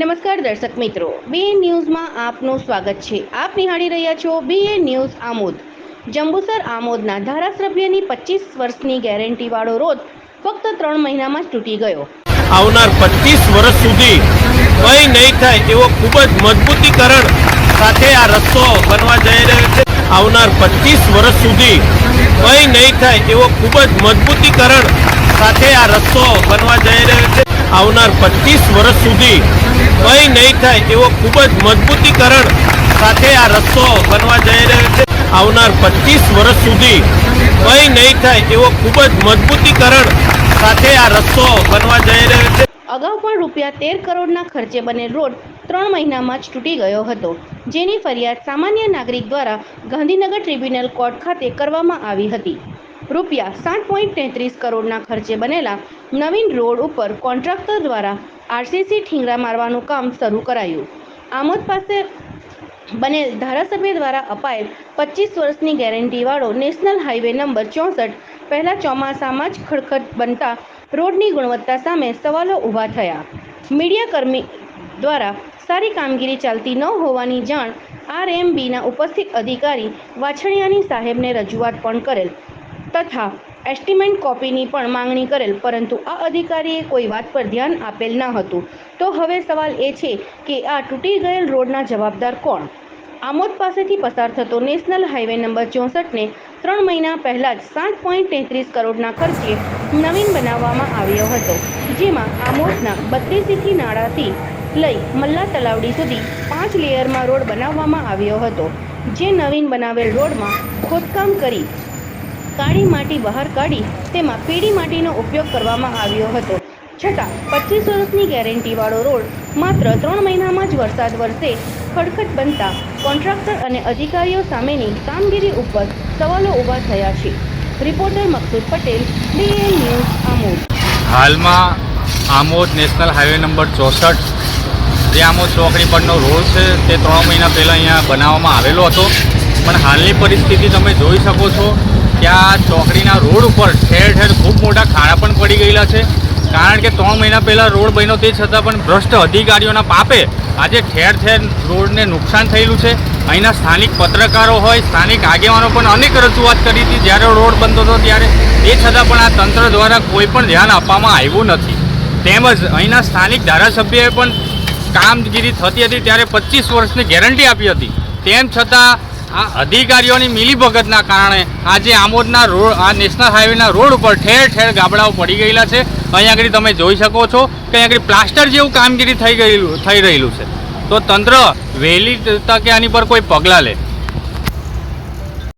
નમસ્કાર દર્શક મિત્રો. બે ન્યૂઝમાં આપનું સ્વાગત છે. આપ નિહાળી રહ્યા છો બે ન્યૂઝ આમોદ. જંબુસર આમોદના ધારાસભ્યની પચીસ વર્ષની ગેરંટીવાળો રોજ ફક્ત ત્રણ મહિનામાં તૂટી ગયો. આવનાર પચીસ વર્ષ સુધી કંઈ નહીં થાય એવો ખૂબ જ મજબૂતીકરણ સાથે આ રસ્તો બનવા જઈ રહ્યો છે. આવનાર પચીસ વર્ષ સુધી કંઈ નહીં થાય એવો ખૂબ જ મજબૂતીકરણ સાથે આ રસ્તો બનવા જઈ રહ્યો છે. આવનાર પચીસ વર્ષ સુધી કંઈ નહીં થાય એવો ખૂબ જ મજબૂતીકરણ સાથે આ રસ્તો બનવા જઈ રહ્યો છે. આવનાર પચીસ વર્ષ સુધી કંઈ નહીં થાય એવો ખૂબ જ મજબૂતીકરણ સાથે આ રસ્તો બનવા જઈ રહ્યો છે. અગાઉ પણ રૂપિયા તેર કરોડના ખર્ચે બનેલ રોડ ત્રણ મહિનામાં જ તૂટી ગયો હતો, જેની ફરિયાદ સામાન્ય નાગરિક દ્વારા ગાંધીનગર ટ્રિબ્યુનલ કોર્ટ ખાતે કરવામાં આવી હતી. રૂપિયા સાત પોઈન્ટ તેત્રીસ કરોડના ખર્ચે બનેલા નવીન રોડ ઉપર કોન્ટ્રાક્ટર દ્વારા આરસીસી ઠીંગરા મારવાનું કામ શરૂ કરાયું. આમોદ પાસે બનેલ ધારાસભ્ય દ્વારા અપાયેલ પચીસ વર્ષની ગેરંટીવાળો નેશનલ હાઈવે નંબર ચોસઠ પહેલા ચોમાસામાં જ ખડખડ બનતા રોડની ગુણવત્તા સામે સવાલો ઊભા થયા. મીડિયાકર્મી દ્વારા સારી કામગીરી ચાલતી ન હોવાની જાણ આરએમબીના ઉપસ્થિત અધિકારી વાછણિયાની સાહેબને રજૂઆત પણ કરેલ. તથા એસ્ટિમેટ કોપીની પણ માંગણી કરેલ, પરંતુ આ અધિકારીએ કોઈ વાત પર ધ્યાન આપેલ ન હતું. તો હવે સવાલ એ છે કે આ તૂટી ગયેલ રોડના જવાબદાર કોણ? આમોદ પાસેથી પસાર થતો નેશનલ હાઈવે નંબર ચોસઠને ત્રણ મહિના પહેલાં જ સાત પોઈન્ટ તેત્રીસ કરોડના ખર્ચે નવીન બનાવવામાં આવ્યો હતો, જેમાં આમોદના બત્રીસીથી નાળાથી લઈ મલ્લા તલાવડી સુધી પાંચ લેયરમાં રોડ બનાવવામાં આવ્યો હતો. જે નવીન બનાવેલ રોડમાં ખોદકામ કરી કાળી માટી બહાર કાઢી તેમાં પીળી માટીનો ઉપયોગ કરવામાં આવ્યો હતો. છતાં પચીસ વર્ષની ગેરંટીવાળો રોડ માત્ર ત્રણ મહિનામાં જ વરસાદ વરસે ખડખડ બનતા કોન્ટ્રાક્ટર અને અધિકારીઓ સામેની કામગીરી ઉપર સવાલો ઊભા થયા છે. Reporter Maqsood Patel, DN news, Amod. હાલમાં આમોદ નેશનલ હાઈવે નંબર ચોસઠ, જે આમોદ ચોકડી પરનો રોડ છે, તે ત્રણ મહિના પહેલાં અહીંયા બનાવવામાં આવેલો હતો. પણ હાલની પરિસ્થિતિ તમે જોઈ શકો છો આ ચોકડીના રોડ ઉપર ઠેર ઠેર ખૂબ મોટા ખાડા પણ પડી ગયેલા છે. કારણ કે ત્રણ મહિના પહેલાં રોડ બન્યો તે છતાં પણ ભ્રષ્ટ અધિકારીઓના પાપે આજે ઠેર ઠેર રોડને નુકસાન થયેલું છે. અહીંના સ્થાનિક પત્રકારો હોય, સ્થાનિક આગેવાનો પણ અનેક રજૂઆત કરી હતી જ્યારે રોડ બનતો હતો ત્યારે. એ છતાં પણ આ તંત્ર દ્વારા કોઈ પણ ધ્યાન આપવામાં આવ્યું નથી. તેમજ અહીંના સ્થાનિક ધારાસભ્યએ પણ કામગીરી થતી હતી ત્યારે પચીસ વર્ષની ગેરંટી આપી હતી. તેમ છતાં આ અધિકારીઓની મિલીભગતના કારણે આજે આમોદના રોડ, આ નેશનલ હાઈવેના રોડ ઉપર ઠેર ઠેર ગાબડાઓ પડી ગયેલા છે. અહીંયા આગળ તમે જોઈ શકો છો કે અહીંયા આગળ પ્લાસ્ટર જેવું કામગીરી થઈ ગયેલું, થઈ રહેલું છે. તો તંત્ર વહેલી તકે આની પર કોઈ પગલાં લે.